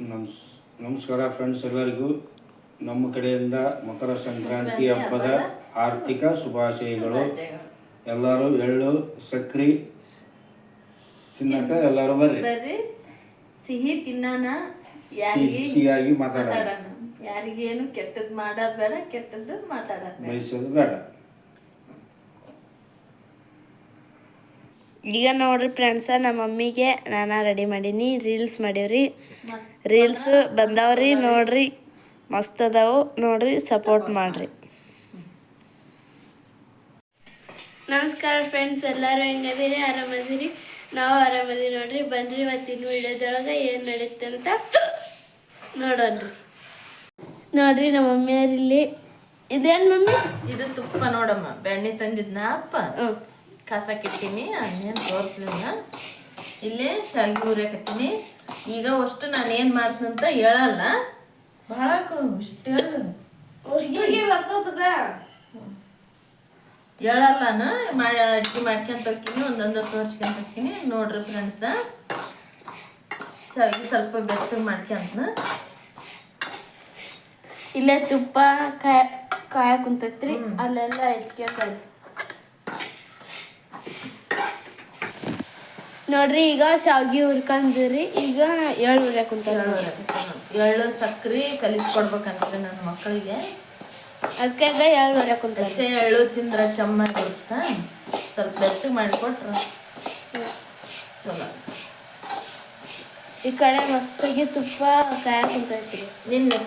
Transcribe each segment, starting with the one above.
ನಮಸ್ ನಮಸ್ಕಾರ ಫ್ರೆಂಡ್ಸ್ ಎಲ್ಲರಿಗೂ. ನಮ್ಮ ಕಡೆಯಿಂದ ಮಕರ ಸಂಕ್ರಾಂತಿ ಹಬ್ಬದ ಆರ್ಥಿಕ ಶುಭಾಶಯಗಳು. ಎಲ್ಲರೂ ಎಳ್ಳು ಸಕ್ರೆ ತಿನ್ನಕ ಎಲ್ಲರೂ ಬರ್ರಿ. ಬರ್ರಿ. ಸಿಹಿ ತಿನ್ನಾನ ಯಾರಿಗೆ ಸಿಹಿಯಾಗಿ ಮಾತಾಡೋಣ. ಮಾತಾಡೋಣ. ಯಾರಿಗೇನು ಕೆಟ್ಟದ್ದು ಮಾಡೋದ್ ಬೇಡ ಕೆಟ್ಟದ್ದು ಮಾತಾಡೋದ್ ಬೇಡ ಬಯಸೋದು ಬೇಡ ಈಗ ನೋಡ್ರಿ ಫ್ರೆಂಡ್ಸ ನಮ್ಮ ಮಮ್ಮಿಗೆ ನಾನ ರೆಡಿ ಮಾಡೀನಿ. ರೀಲ್ಸ್ ಮಾಡೀವ್ರಿ. ರೀಲ್ಸ್ ಬಂದವ್ರಿ ನೋಡ್ರಿ. ಮಸ್ತ್ ಅದಾವು. ನೋಡ್ರಿ ಸಪೋರ್ಟ್ ಮಾಡ್ರಿ. ನಮಸ್ಕಾರ ಫ್ರೆಂಡ್ಸ್ ಎಲ್ಲರೂ ಹೆಂಗದಿರಿ? ಆರಾಮದಿರಿ? ನಾವು ಆರಾಮದಿ ನೋಡ್ರಿ. ಬನ್ರಿ ಇವತ್ತಿನ ವಿಡಿಯೋದೊಳಗೆ ಏನು ನಡೆಯುತ್ತೆ ಅಂತ ನೋಡೋಣ್ರಿ ನೋಡ್ರಿ ನಮ್ಮ ಮಮ್ಮಿಯವ್ರು ಇಲ್ಲಿ. ಇದೇನು ಮಮ್ಮಿ? ಇದು ತುಪ್ಪ ನೋಡಮ್ಮ. ಬೆಣ್ಣೆ ತಂದಿದ್ನ ಅಪ್ಪ? ಕಾಸಕ್ಕಿಟ್ಟಿನಿ ಅದನ್ನೇನು ತೋರಿಸ್ಲಿಲ್ಲ ಇಲ್ಲೇ ಶಾವಿಗೆ ಹುರಿಯಾಕತ್ತೀನಿ ಈಗ ಅಷ್ಟು ನಾನು ಏನು ಮಾಡ್ಸಂತ ಹೇಳಲ್ಲ. ಭಾಳ ಇಷ್ಟು ಹೇಳು. ಹೇಳಲ್ಲ ಮಾಡಿ ಅಡ್ಗೆ ಮಾಡ್ಕೊಂತ ಹೋಗ್ತೀನಿ ಒಂದೊಂದು ತೋರ್ಸ್ಕೊಂತ ಹೋಗ್ತೀನಿ. ನೋಡ್ರಿ ಫ್ರೆಂಡ್ಸ ಶಾವಿಗೆ ಸ್ವಲ್ಪ ಬೆಚ್ಚಗೆ ಮಾಡ್ಕೊಂತ ಇಲ್ಲೇ ತುಪ್ಪ ಕಾಯ ಕಾಯ ಕುಂತೈತ್ರಿ. ಅಲ್ಲೆಲ್ಲ ಹೆಚ್ಕೊಂಡ್ರಿ ನೋಡ್ರಿ ಈಗ ಶಾವ್ಗಿ ಹುರ್ಕಂದ್ರಿ ಈಗ ಏಳು ಹುರ್ಯಾಕ ಎಳ್ಳು ಎಳ್ಳು ಸಕ್ರೆ ಕಲಿಸ್ಕೊಡ್ಬೇಕಂತೀರಿ ನನ್ನ ಮಕ್ಕಳಿಗೆ. ಅದಕ್ಕೆ ಏಳು ಹುರ್ಯಾಕ ಕುಂತಾರ ಹಸಿ ಎಳ್ಳು ತಿಂದ್ರೆ ಚೆನ್ನಾಗಿರುತ್ತಾ ಸ್ವಲ್ಪ ಬೆಚ್ಚಗೆ ಮಾಡಿಕೊಟ್ರ ಚಲೋ. ಈ ಕಡೆ ಮಸ್ತಾಗಿ ತುಪ್ಪ ಕಾಯ ಕುಂತೈತ್ರಿ. ನಿನ್ನೆ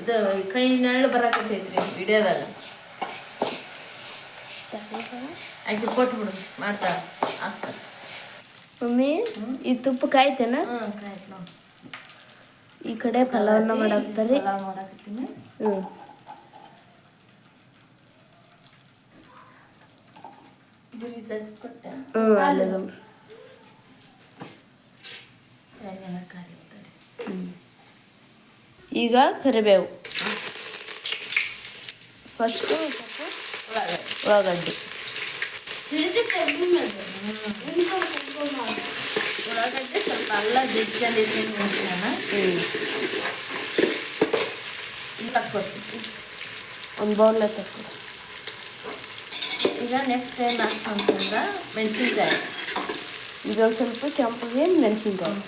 ಇದು ಕೈ ನೆಳ್ಳು ಬರಾಕತ್ತೈತ್ರಿ ವಿಡಿಯೋದಾಗ. ಆಕೆ ಕೊಟ್ಬಿಡು ಮಾಡ್ತಾ. ಅಕ್ಕ ಮಮ್ಮಿ ಈ ತುಪ್ಪ ಕಾಯ್ತೇನ? ಈ ಕಡೆ ಪಲಾವನ್ನ ಮಾಡಾಕ್ತಾರಿ. ಹ್ಞೂ ಹ್ಞೂ ಈಗ ಕರಿಬೇವು. ಫಸ್ಟು ಉಳ್ಳಾಗಡ್ಡಿ ಉಳ್ಳಾಗಡ್ಡೆ ಸ್ವಲ್ಪ ಅಲ್ಲ ಹ್ಞೂ ತಕ್ಕೊಡ್ತೀನಿ ಒಂದು ಬೌಲ್ ತಕ್ಕೊ ಈಗ ನೆಕ್ಸ್ಟ್ ಏನು ಅಂತಂದ್ರೆ ಮೆಣಸಿನ್ಕಾಯಿ. ಇದೊಂದು ಸ್ವಲ್ಪ ಕೆಂಪಗೆ ಮೆಣಸಿನ್ಕಾಯಿ?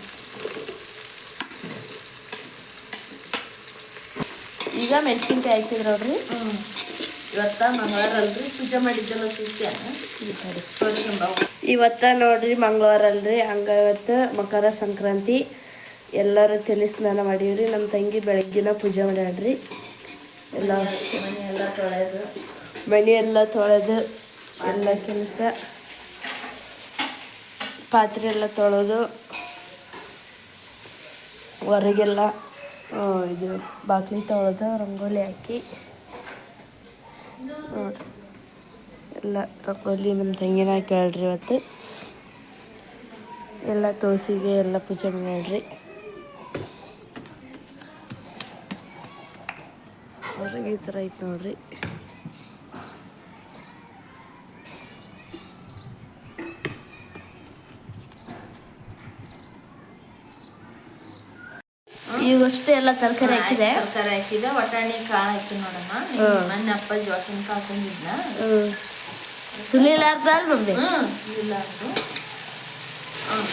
ಈಗ ಮೆಣಸಿನ್ಕಾಯಿ ಹಾಕಿದ್ರು ನೋಡ್ರಿ. ಹ್ಞೂ ಇವತ್ತ ಮಂಗಳವಾರ ಅಲ್ರಿ ಪೂಜೆ ಮಾಡಿದ್ದೆಲ್ಲ ಸೂಸ್ಯಾನ ತೋರಿಸ್ಕೊಂಬವು ಇವತ್ತ ನೋಡ್ರಿ ಮಂಗಳವಾರ ಅಲ್ರಿ ಇವತ್ತು ಮಕರ ಸಂಕ್ರಾಂತಿ. ಎಲ್ಲರೂ ತಲೆ ಸ್ನಾನ ಮಾಡೀವ್ರಿ ನಮ್ಮ ತಂಗಿ ಬೆಳಗ್ಗಿನ ಪೂಜೆ ಮಾಡ್ಯಾಡ್ರಿ ಎಲ್ಲ ಮನೆ ಎಲ್ಲ ತೊಳೆದು ಮನೆ ಎಲ್ಲ ತೊಳೆದು ಎಲ್ಲ ಕೆಲಸ. ಪಾತ್ರೆ ಎಲ್ಲ ತೊಳೆದು, ಹೊರಗೆಲ್ಲ ಇದು ಬಾಕ್ಲಿ ತೊಳೆದು, ರಂಗೋಲಿ ಹಾಕಿ ಎಲ್ಲ ರಂಗೋಲಿ ನಮ್ಮ ತಂಗಿನ ಕೇಳ್ರಿ ಇವತ್ತು. ಎಲ್ಲ ತೋಸಿಗೆ ಎಲ್ಲ ಪೂಜೆ ಮಾಡ್ರಿ. ಹೊರಗೆ ಈ ಥರ ಐತೆ ನೋಡ್ರಿ. ಈಗಷ್ಟೇ ಎಲ್ಲ ತರಕಾರಿ ಹಾಕಿದೆ. ತರಕಾರಿ ಹಾಕಿದೆ. ವಟಾಣಿ ಕಾಳು ಹಾಕಿ ನೋಡಮ್ಮ. ನನ್ನ ಮೊನ್ನೆ ಅಪ್ಪಾಜಿ ವಟಾಣಿ ಕಾಳು ಸುಲಿಲಾರ್ದ ಅಲ್ ಮಮ್ಮಿ ಹ್ಮ್ ಇಲ್ಲ ಅದು ಹ್ಮ್.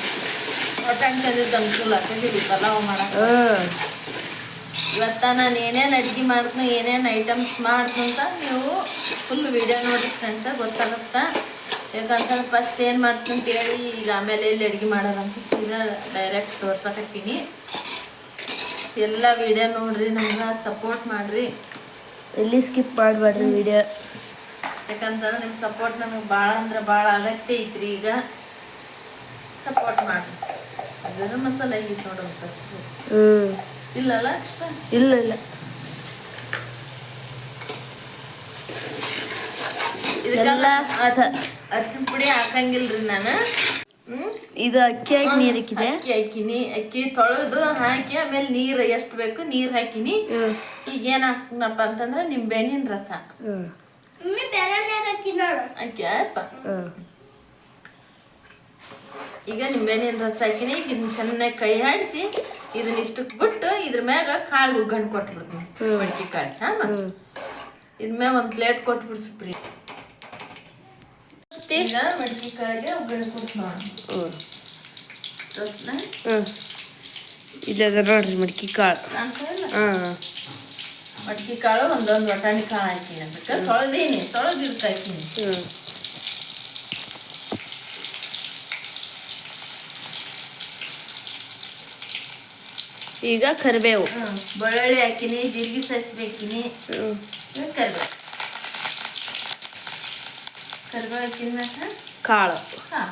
ವಟಾಣಿ ತಂದಿದ್ದು ಅನುಕೂಲ ಆಗ್ತದೆ ಪಲಾವ್ ಮಾಡಕ್ಕೆ ಹ್ಮ್. ಇವತ್ತ ನಾನು ಏನೇನು ಅಡ್ಗೆ ಮಾಡ್ತೀನಿ ಏನೇನು ಐಟಮ್ಸ್ ಮಾಡ್ತೀನಿ ಅಂತ ನೀವು ಫುಲ್ ವಿಡಿಯೋ ನೋಡಿ ಫ್ರೆಂಡ್ಸ ಗೊತ್ತಾಗುತ್ತೆ. ಯಾಕಂತಂದ್ರೆ ಫಸ್ಟ್ ಏನು ಮಾಡ್ತೀನಿ ಅಂತ ಹೇಳಿ ಈಗ ಆಮೇಲೆ ಎಲ್ಲಿ ಅಡ್ಗೆ ಮಾಡೋದಂತ ಸೀದಾ ಡೈರೆಕ್ಟ್ ತೋರ್ಸಕತ್ತೀನಿ. ಎಲ್ಲ ವಿಡಿಯೋ ನೋಡ್ರಿ ನಮ್ಗೆ ಸಪೋರ್ಟ್ ಮಾಡಿರಿ. ಎಲ್ಲಿ ಸ್ಕಿಪ್ ಮಾಡಬೇಡ್ರಿ ವಿಡಿಯೋ ಯಾಕಂತಂದ್ರೆ ನಿಮ್ಮ ಸಪೋರ್ಟ್ ನಮಗೆ ಭಾಳ ಅಂದ್ರೆ ಭಾಳ ಅಗತ್ಯ ಐತ್ರಿ. ಈಗ ಸಪೋರ್ಟ್ ಮಾಡಿ ಅದನ್ನು ಮಸಾಲೆ ಆಗೈತೆ ನೋಡೋಣ ಫಸ್ಟ್ ಹ್ಮ್. ಇಲ್ಲಲ್ಲ ಅಷ್ಟ ಇಲ್ಲ ಇಲ್ಲ. ಇದಕ್ಕೆಲ್ಲ ಅದ ಅರ್ಶಿನ ಪುಡಿ ಹಾಕಂಗಿಲ್ರಿ ನಾನು. ಹ್ಮ್? ಇದು ಅಕ್ಕಿ ಹಾಕಿ ನೀರು ಹಾಕಿದೆ ಅಕ್ಕಿ ಹಾಕಿನಿ. ಅಕ್ಕಿ ತೊಳೆದು ಹಾಕಿ ಆಮೇಲೆ ನೀರು ಎಷ್ಟು ಬೇಕು ನೀರು ಹಾಕಿನಿ. ಈಗ ಏನ್ ಹಾಕ್ನಪ್ಪ ಅಂತಂದ್ರೆ ನಿಂಬೆಹಣ್ಣಿನ ರಸ. ಈಗ ನಿಂಬೆಹಣ್ಣಿನ ರಸ ಹಾಕಿನಿ ಈಗ ಇದನ್ನ ಚೆನ್ನಾಗಿ ಕೈ ಹಾಡಿಸಿ ಇದನ್ನ ಇಷ್ಟಕ್ಕೆ ಬಿಟ್ಟು ಇದ್ರ ಮ್ಯಾಗ ಕಾಳು ಉಗ್ಗಂಡು ಕೊಟ್ಬಿಡ್ತೀನಿ. ಮಡಿಕೆ ಕಾಳು ಹಾಂ ಇದ್ರ ಮ್ಯಾಗ ಒಂದು ಪ್ಲೇಟ್ ಕೊಟ್ಬಿಡು ಸುಪ್ರಿ ಈಗ ಮಡಿಕೆ ಕಾಳಿಗೆ ಉಗ್ಗಂಡು ಕೊಟ್ಟು ನೋಡಿ. ಹ್ಞೂ ತೋರ್ಸ್ಲಾ? ಹ್ಞೂ ಇಲ್ಲದ ನೋಡ್ರಿ ಮಡಿಕೆ ಕಾಳು. ಹಾಂ. ಮಡಿಕೆ ಕಾಳು ಒಂದೊಂದು ವಟಾಣಿ ಕಾಳು ಹಾಕಿನಿ ಅದಕ್ಕೆ ತೊಳೆದೀನಿ ತೊಳೆದಿರ್ತ ಹಾಕಿನಿ ಹ್ಞೂ ಈಗ ಕರಿಬೇವು. ಬೆಳ್ಳುಳ್ಳಿ ಹಾಕಿನಿ ಜೀರಿಗೆ ಸಾಸಿವೆ ಹಾಕಿನಿ ಕರಿಬೇವು. ಕರಿಬೇವು ಹಾಕಿನ ಕಾಳು. ಹಾಂ.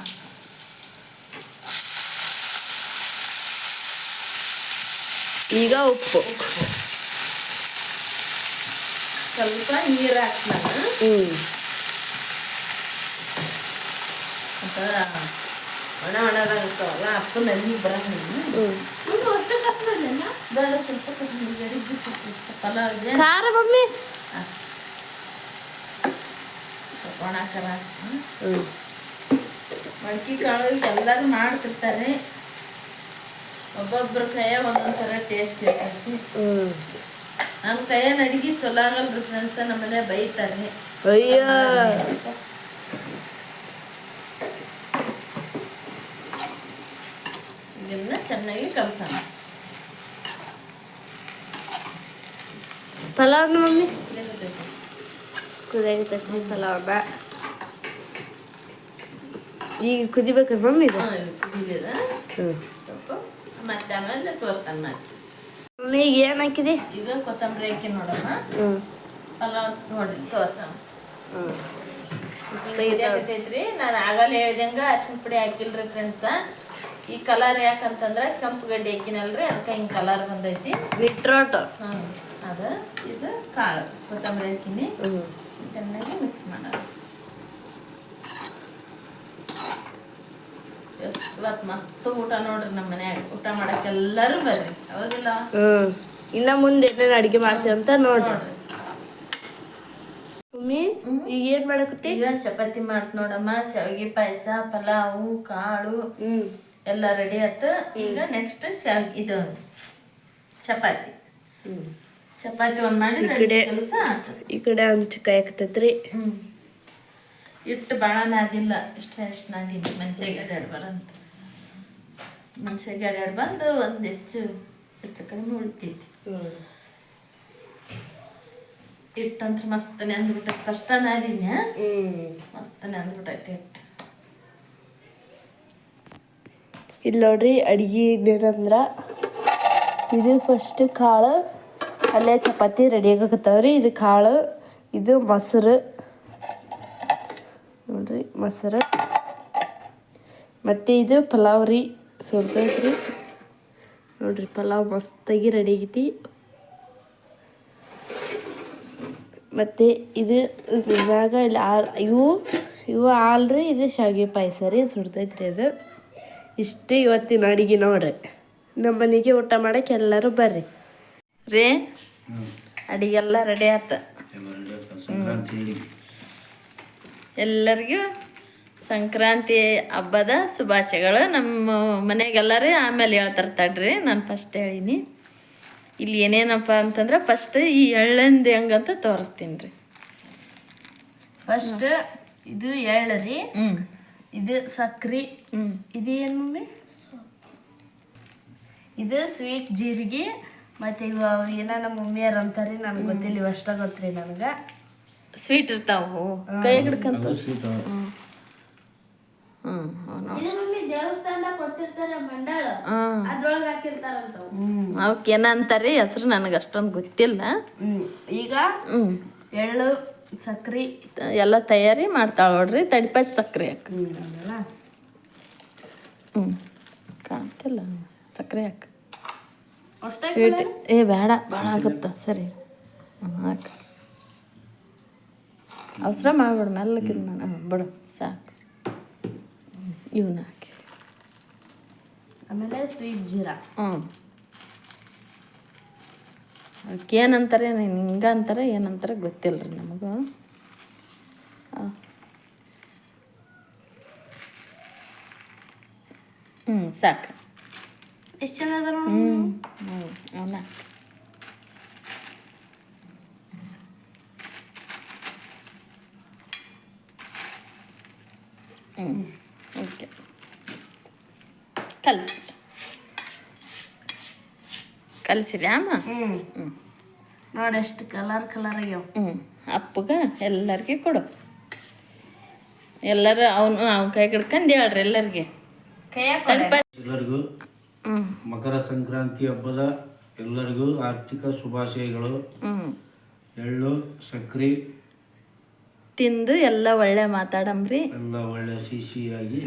ಈಗ ಉಪ್ಪು. ಸ್ವಲ್ಪ ನೀರು ಹ್ಞೂ ಒಂಥರ ಒಣ ಒಣದಾಗುತ್ತವಲ್ಲ ಅಪ್ಪನ ಅಲ್ಲಿ ಬರಂಗಿಲ್ಲ ಬೇಡ ಸ್ವಲ್ಪ ಪಲಾವ್ ಇದೆ. ಖಾರ ಮಮ್ಮಿ. ಹಾಕ್. ಒಣ ಖಾರ ಮಡ್ಕಿ ಕಾಳು ಎಲ್ಲರೂ ಮಾಡ್ತಿರ್ತಾರೆ. ಒಬ್ಬೊಬ್ರ ಕೈಯ ಒಂದೊಂದು ಥರ ಟೇಸ್ಟ್ ಇರ್ತೈತಿ. ನಮ್ಮ ಕೈಯನ್ನ ಅಡಿಗೆ ಚಲೋ ಆಗಲ್ರಿ ಫ್ರೆಂಡ್ಸ್ ನಮ್ಮನೆ ಬೈತಾರೆ ಅಯ್ಯೋ. ಇದನ್ನ ಚೆನ್ನಾಗಿ ಕಲಸೋಣ. ಪಲಾವ್ ಮಮ್ಮಿ. ಕುದಿಯಾಗಿರ್ತೈತಿ ಪಲಾವ್ನ ಈಗ ಕುದಿಬೇಕ ಮಮ್ಮಿ ಇದು? ಕುದಿಲಿದ. ಸ್ವಲ್ಪ ಮತ್ತೆ ಆಮೇಲೆ ತೋರ್ಸ್ತಾನೆ ಮಮ್ಮಿ ಈಗ ಏನು ಹಾಕಿದೆ ಇದು ಕೊತ್ತಂಬರಿ ಹಾಕಿ ನೋಡಮ್ಮ. ಹ್ಞೂ ಪಲಾವ್ ನೋಡ್ರಿ ತೋರ್ಸ. ಇದಾಗತೈತ್ರಿ ನಾನು ಆಗಲೇ ಹೇಳ್ದಂಗ ಅರ್ಶಿನ ಪುಡಿ ಹಾಕಿಲ್ರಿ ಫ್ರೆಂಡ್ಸ ಈ ಕಲರ್ ಯಾಕಂತಂದ್ರೆ ಕೆಂಪು ಗಡ್ಡೆ ಹಾಕಿನಲ್ರಿ ಅದಕ್ಕೆ ಹಿಂಗೆ ಕಲರ್ ಬಂದೈತಿ. ಬಿಟ್ರೋಟ್ ಹ್ಞೂ ಅದು ಇದು ಕಾಳು ಕೊತ್ತಂಬರಿ ಹಾಕಿನಿ. ಚೆನ್ನಾಗಿ ಮಿಕ್ಸ್ ಮಾಡೋಣ. ಇವತ್ತು ಮಸ್ತ್ ಊಟ ನೋಡ್ರಿ ನಮ್ಮ ಮನ್ಯಾಗ. ಊಟ ಮಾಡಕ್ಕೆ ಎಲ್ಲರೂ ಬರ್ರಿ. ಹೌದಿಲ್ಲ? ಹ್ಞೂ ಇನ್ನ ಮುಂದೆ ಏನೇನು ಅಡಿಗೆ ಮಾಡ್ತೀವಿ ಅಂತ ನೋಡ್ರಿ. ನೋಡ್ರಿ. ಮಮ್ಮಿ ಈಗ ಏನು ಮಾಡಕತ್ತಿ? ಈಗ ಚಪಾತಿ ಮಾಡ್ತ ನೋಡಮ್ಮ ಶಾವಿಗೆ ಪಾಯಸ ಪಲಾವು ಕಾಳು ಹ್ಞೂ ಎಲ್ಲ ರೆಡಿ ಆಯ್ತು ಈಗ ನೆಕ್ಸ್ಟ್ ಶಾವ್ ಇದು ಚಪಾತಿ. ಚಪಾತಿ ಒಂದ್ ಮಾಡಿ ಈ ಕಡೆ- ಕೆಲಸ ಆಯ್ತು ಈ ಕಡೆ ಹಂಚು ಕಾಯಕತ್ತೈತ್ರಿ. ಹ್ಞೂ ಇಟ್ಟು ಭಾಳ ನಾದಿಲ್ಲ ಇಷ್ಟ ಎಷ್ಟು ನಾದಿನಿ ಮನ್ಸಿಗೆ ಎರಡು ಬರಂತ. ಮನ್ಸಿಗೆ ಎರಡು ಬಂದು ಒಂದು ಹೆಚ್ಚು ಹೆಚ್ಚು ಕಡಿಮೆ ಉಳಿತೈತಿ ಹಿಟ್ಟಂತ್ರ ಮಸ್ತ್ ನೆಂದ್ಬಿಟ್ಟೈತಿ ಕಷ್ಟ ನಾದಿನ ಮಸ್ತ್ ನೆಂದ್ಬಿಟ್ಟೈತಿ ಹಿಟ್ಟು ಇಲ್ಲಿ ನೋಡ್ರಿ ಅಡ್ಗೆ ಏನಂದ್ರ ಇದು ಫಸ್ಟ್ ಕಾಳು ಅಲ್ಲೇ ಚಪಾತಿ ರೆಡಿ ಆಗಕತ್ತಾವ್ರಿ. ಇದು ಕಾಳು ಇದು ಮೊಸರು ನೋಡ್ರಿ ಮೊಸರು. ಮತ್ತು ಇದು ಪಲಾವ್ ರೀ ಸುರ್ತೈತ್ರಿ ನೋಡ್ರಿ ಪಲಾವ್ ಮಸ್ತಾಗಿ ರೆಡಿ ಆಗೈತಿ. ಮತ್ತು ಇದು ಇವಾಗ ಇಲ್ಲಿ ಆ ಇವು ಇವು ಆಲ್ರಿ ಇದು ಶಾವಿಗೆ ಪಾಯಸ ರೀ ಸುಡ್ತೈತ್ರಿ ಅದು. ಇಷ್ಟೇ ಇವತ್ತಿನ ಅಡುಗೆ ನೋಡ್ರಿ. ನಮ್ಮ ಮನೆಗೆ ಊಟ ಮಾಡಕ್ಕೆ ಎಲ್ಲರೂ ಬರ್ರಿ. ರೀ? ಅಡಿಗೆಲ್ಲ ರೆಡಿ ಆತ. ಸಂಕ್ರಾಂತಿ. ಎಲ್ಲರಿಗೂ ಸಂಕ್ರಾಂತಿ ಹಬ್ಬದ ಶುಭಾಶಯಗಳು. ನಮ್ಮ ಮನೆಗೆಲ್ಲರೂ ಆಮೇಲೆ ಹೇಳ್ತಾರೆ ತಡ್ರಿ ನಾನು ಫಸ್ಟ್ ಹೇಳೀನಿ. ಇಲ್ಲಿ ಏನೇನಪ್ಪ ಅಂತಂದ್ರೆ ಫಸ್ಟ್ ಈ ಎಳ್ಳಂದಿ ಹೆಂಗಂತ ತೋರಿಸ್ತೀನಿ ರೀ ಫಸ್ಟ್ ಇದು ಎಳ್ಳು ರೀ. ಇದು ಸಕ್ರೆ. ಇದು ಏನು ಮಮ್ಮಿ? ಇದು ಸ್ವೀಟ್ ಜೀರಿಗೆ. ಮತ್ತು ಇವು ಏನ ಏನೋ ನಮ್ಮ ಮಮ್ಮಿಯರು ಅಂತಾರೆ ನನಗೆ ಗೊತ್ತಿಲ್ಲ ಇವು ಅಷ್ಟ ಗೊತ್ತ್ರಿ ನನಗೆ. ಸ್ವೀಟ್ ಇರ್ತಾವು. ಕೈ ಹಿಡ್ಕಂತ. ಹಾಂ. ಅವಕ್ಕೆ ಏನಂತಾರೆ ಹೆಸರು ನನಗೆ ಅಷ್ಟೊಂದು ಗೊತ್ತಿಲ್ಲ. ಈಗ ಹ್ಞೂ ಎಳ್ಳು ಸಕ್ರೆ. ಎಲ್ಲ ತಯಾರಿ ಮಾಡ್ತಾಳೆ ನೋಡ್ರಿ ತಡಿಪಾಚ್ ಸಕ್ಕರೆ ಹಾಕಿ. ಹ್ಞೂ ಕಾಣ್ತಿಲ್ಲ ಸಕ್ಕರೆ ಹಾಕಿ. ಸ್ವೀಟ್. ಏ ಬೇಡ ಭಾಳ ಆಗುತ್ತ. ಸರಿ. ಹ್ಞೂ ಹಾಕಿ. ಅವಸರ ಮಾಡ್ಬೇಡ ಮೆಲ್ಲಕ್ಕಿದ್ ನಾನು. ಬಿಡು ಸಾಕು. ಇವನ್ನ ಹಾಕಿ. ಆಮೇಲೆ ಸ್ವೀಟ್ ಜೀರಾ. ಹ್ಞೂ ಅದಕ್ಕೆ ಏನಂತಾರೆ ಹಿಂಗೆ ಅಂತಾರೆ ಏನಂತಾರೆ ಗೊತ್ತಿಲ್ಲ ರೀ ನಮಗೂ ಹ್ಞೂ ಸಾಕು. ಎಷ್ಟು ಚೆನ್ನಾಗಿ ಹ್ಞೂ ಹ್ಞೂ ಅವನ ಓಕೆ ಕಲಿಸ್ಬಿಟ್ಟು. ಕಲಿಸಿದೆ ಅಮ್ಮ? ಹ್ಞೂ ನೋಡಿ ಎಷ್ಟು ಕಲರ್ ಕಲರ್ ಆಗ್ಯಾವ. ಹ್ಞೂ ಅಪ್ಪಗ ಎಲ್ಲರಿಗೆ ಕೊಡು. ಎಲ್ಲರೂ ಅವನು ಅವ್ನ ಕೈ ಹಿಡ್ಕೊಂಡು ಹೇಳ್ರಿ ಎಲ್ಲರಿಗೆ. ಎಲ್ಲರಿಗೂ ಹ್ಞೂ ಮಕರ ಸಂಕ್ರಾಂತಿ ಹಬ್ಬದ ಎಲ್ಲರಿಗೂ ಆರ್ಥಿಕ ಶುಭಾಶಯಗಳು. ಹ್ಞೂ ಎಳ್ಳು ಸಕ್ರೆ ತಿಂದು ಎಲ್ಲ ಒಳ್ಳೆ ಮಾತಾಡಂಬ್ರಿ. ಎಲ್ಲ ಒಳ್ಳೆ ಸಿಹಿಯಾಗಿ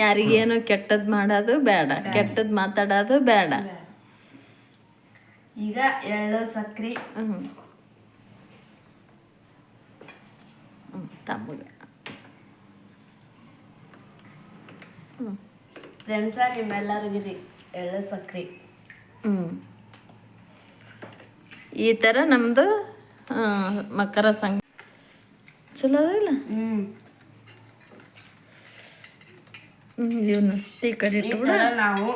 ಯಾರಿಗೇನು ಕೆಟ್ಟದ್ ಮಾಡೋದು ಬೇಡ. ಕೆಟ್ಟದ್ ಮಾತಾಡೋದು ಬೇಡ. ಈಗ ಎಳ್ಳು ಸಕ್ರೆ. ಹ್ಞೂ ಹ್ಞೂ ತಮ್ಮಗ ಫ್ರೆಂಡ್ಸ ನಿಮ್ಮೆಲ್ಲರಿಗೂ ರೀ ಎಳ್ಳು ಸಕ್ರೆ. ಹ್ಞೂ ಈ ಥರ ನಮ್ಮದು ಮಕರ ಸಂಘ ಚಲೋ ಅದಿಲ್ಲ ಇವನು ಈ ಕಡೆ ಇಟ್ಬಿಡ ನಾವು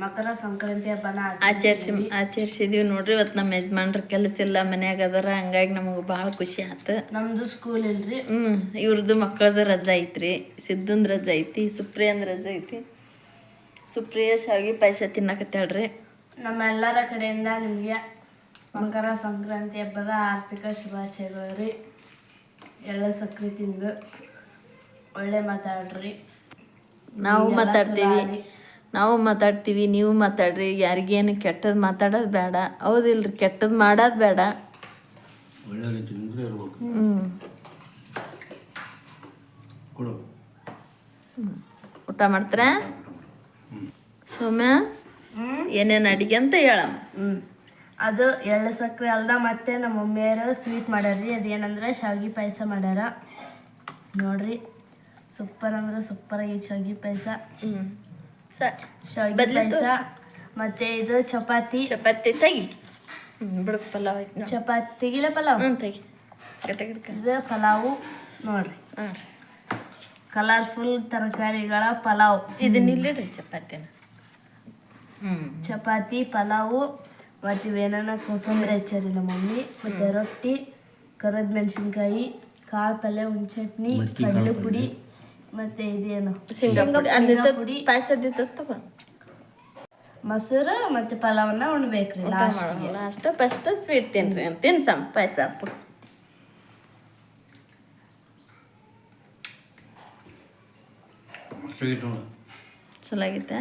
ಮಕರ ಸಂಕ್ರಾಂತಿ ಹಬ್ಬನ ಆಚರಿಸಿ ಆಚರಿಸಿದೀವಿ ನೋಡ್ರಿ ಇವತ್ತು ನಮ್ಮ ಯಜಮಾನ್ರ ಕೆಲಸ ಇಲ್ಲ ಮನ್ಯಾಗ ಅದರ ಹಂಗಾಗಿ ನಮಗೆ ಭಾಳ ಖುಷಿ ಆಯ್ತು ನಮ್ದು ಸ್ಕೂಲ್ ಇಲ್ರಿ ಹ್ಞೂ ಇವ್ರದ್ದು ಮಕ್ಕಳದ ರಜೆ ಐತ್ರಿ ಸಿದ್ಧಂದು ರಜೆ ಐತಿ ಸುಪ್ರಿಯಂದು ರಜೆ ಐತಿ ಸುಪ್ರಿಯ ಶಾವಿಗೆ ಪಾಯಸ ತಿನ್ನಕತ್ತಾಳ್ರಿ ನಮ್ಮೆಲ್ಲರ ಕಡೆಯಿಂದ ನಿಮಗೆ ಮಕರ ಸಂಕ್ರಾಂತಿ ಹಬ್ಬದ ಆರ್ಥಿಕ ಶುಭಾಶಯಗಳು ರೀ ಎಳ್ಳು ಸಕ್ಕರೆ ತಿಂದು ಒಳ್ಳೆ ಮಾತಾಡ್ರಿ. ನಾವು ಮಾತಾಡ್ತೀವಿ. ನಾವು ಮಾತಾಡ್ತೀವಿ ನೀವು ಮಾತಾಡ್ರಿ. ಯಾರಿಗೇನು ಕೆಟ್ಟದ್ದು ಮಾತಾಡೋದು ಬೇಡ. ಹೌದಿಲ್ರಿ ಕೆಟ್ಟದ್ದು ಮಾಡೋದು ಬೇಡ. ಹ್ಞೂ ಊಟ ಮಾಡ್ತಾರ? ಸೌಮ್ಯ ಏನೇನು ಅಡಿಗೆ ಅಂತ ಹೇಳಮ್ಮ. ಹ್ಮ್. ಅದು ಎಳ್ಳು ಸಕ್ಕರೆ ಅಲ್ದ ಮತ್ತೆ ನಮ್ಮ ಮಮ್ಮಿಯರು ಸ್ವೀಟ್ ಮಾಡ್ಯಾರ್ರಿ ಅದೇನಂದ್ರೆ ಶಾವಿಗೆ ಪಾಯಸ ಮಾಡ್ಯಾರ ನೋಡ್ರಿ ಸೂಪರ್ ಅಂದ್ರೆ ಸೂಪರ್ ಆಗಿ ಶಾವಿಗೆ ಪಾಯಸ. ಶಾವಿಗೆ ಪಾಯಸ ಮತ್ತೆ ಇದು ಚಪಾತಿ. ಚಪಾತಿ ತೆಗಿ. ಬಿಡು ಪಲಾವ್ ಚಪಾತಿ ತೆಗಿಲ ಪಲಾವ್. ತೆಗಿ. ಇದು ಪಲಾವು. ನೋಡ್ರಿ. ಕಲರ್ಫುಲ್ ತರಕಾರಿಗಳ ಪಲಾವ್. ಇದನ್ನ ಇಲ್ಲಿಡ್ರಿ ಚಪಾತಿನ. ಚಪಾತಿ ಪಲಾವು. ಮತ್ತು ಇವೇನ ಕೋಸಂಬರಿ ಹಚ್ಚಾರಿ ನಮ್ಮ ಮಮ್ಮಿ. ಮತ್ತು ರೊಟ್ಟಿ ಕರದ ಮೆಣಸಿನ್ಕಾಯಿ ಕಾಳು ಪಲ್ಯ ಒಂದು ಚಟ್ನಿ ಕಡಲೆ ಪುಡಿ ಮತ್ತು ಇದೇನು? ಪುಡಿ ಶೇಂಗಾ ಅಲ್ಲಿ ಪುಡಿ. ಪಾಯಸ ತಗೋ ಮೊಸರು ಮತ್ತು ಪಲಾವನ್ನ ಉಣ್ಬೇಕ್ರಿ ಲಾಸ್ಟ್ಗೆ ಲಾಸ್ಟ್ ಫಸ್ಟ್ ಸ್ವೀಟ್ ತಿನ್ರಿ ತಿನ್ಸಮ್ ಪಾಯಸ. ಸ್ವೀಟ್ ಚಲೋ ಆಗೈತಾ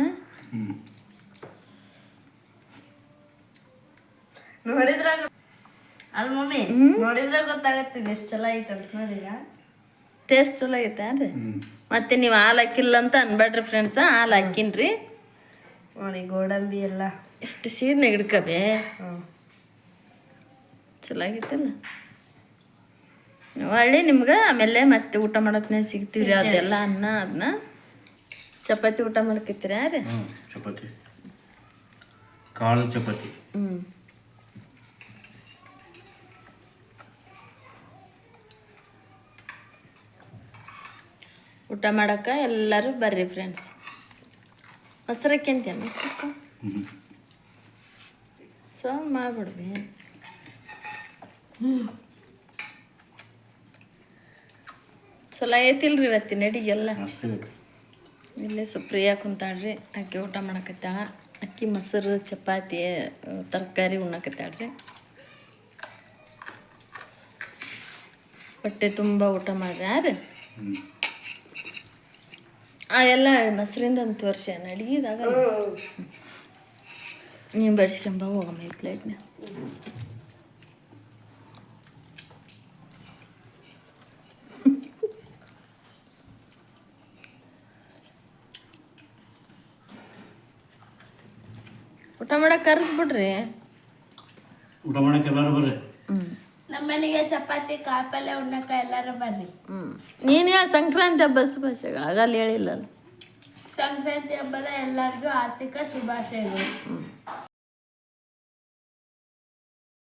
ನೋಡಿದ್ರಾಗ ಅಲ್ಲ ಮಮ್ಮಿ ನೋಡಿದ್ರೆ ಗೊತ್ತಾಗತ್ತೆ ಎಷ್ಟು ಚಲೋ ಐತೆ ಅಂತ ನೋಡಿಗ ಟೇಸ್ಟ್ ಚಲೋ ಐತೆ ರೀ ಹ್ಞೂ ಮತ್ತೆ ನೀವು ಹಾಲು ಹಾಕಿಲ್ಲ ಅಂತ ಅನ್ಬೇಡ್ರಿ ಫ್ರೆಂಡ್ಸ ಹಾಲು ಹಾಕಿನ್ರಿ. ನೋಡಿ ಗೋಡಂಬಿ ಎಲ್ಲ. ಎಷ್ಟು ಸೀದ್ನ ಹಿಡ್ಕಬೇ. ಹ್ಞೂ ಚಲೋ ಆಗಿತ್ತಲ್ಲ ಒಳ್ಳೆ ನಿಮ್ಗೆ ಆಮೇಲೆ ಮತ್ತೆ ಊಟ ಮಾಡೋತ್ನೇ ಸಿಗ್ತೀರಿ ಅದೆಲ್ಲ ಅನ್ನ ಅದನ್ನ ಚಪಾತಿ ಊಟ ಮಾಡ್ಕತ್ತೀರಾ ರೀ ಚಪಾತಿ. ಕಾಳು ಚಪಾತಿ. ಹ್ಞೂ ಊಟ ಮಾಡಕ್ಕೆ ಎಲ್ಲರೂ ಬರ್ರಿ ಫ್ರೆಂಡ್ಸ್ ಮೊಸರಕ್ಕೆ ಅಂತೇನು ಸೊ ಮಾಡ್ಬಿಡ್ವಿ ಚಲೋ ಐತಿಲ್ರಿ ಇವತ್ತಿನ ಅಡಿಗೆಲ್ಲ. ಇಲ್ಲೇ ಸುಪ್ರಿಯಾ ಕುಂತಾಳ್ರಿ ಅಕ್ಕಿ ಊಟ ಮಾಡಕತ್ತಾಳ. ಅಕ್ಕಿ ಮೊಸರು ಚಪಾತಿ ತರಕಾರಿ ಉಣ್ಣಕತ್ತಾಳ್ರಿ. ಹೊಟ್ಟೆ ತುಂಬ ಊಟ ಮಾಡ್ರಿ ಯಾರು ಆ ಎಲ್ಲ ಮೊಸರಿಂದ ಒಂದು ತೋರಿಸಿ ಅಡಿಗೆದಾಗ ನೀವು ಬೆಡ್ಸ್ಕೊಂಬ ಹೋಗಮ್ಮ ಈ ಪ್ಲೇಟ್ನ. ಊಟ ಮಾಡಕ್ಕೆ ಕರೆಸ್ಬಿಡ್ರಿ ಊಟ ಮಾಡಕ್ಕೆ ಎಲ್ಲರೂ ಬರ್ರಿ. ಹ್ಞೂ ಚಪಾತಿ ಕಾಳು ಉಣ್ಣಕ ಉಣ್ಣಕ್ಕ ಎಲ್ಲರೂ ಬರ್ರಿ. ಹ್ಞೂ ನೀನು ಹೇಳಿ ಸಂಕ್ರಾಂತಿ ಹಬ್ಬ ಶುಭಾಶಯಗಳು. ಆಗಲ್ಲ ಹೇಳಿಲ್ಲ ಸಂಕ್ರಾಂತಿ ಹಬ್ಬದ ಎಲ್ಲರಿಗೂ ಆರ್ಥಿಕ ಶುಭಾಶಯಗಳು. ಹ್ಞೂ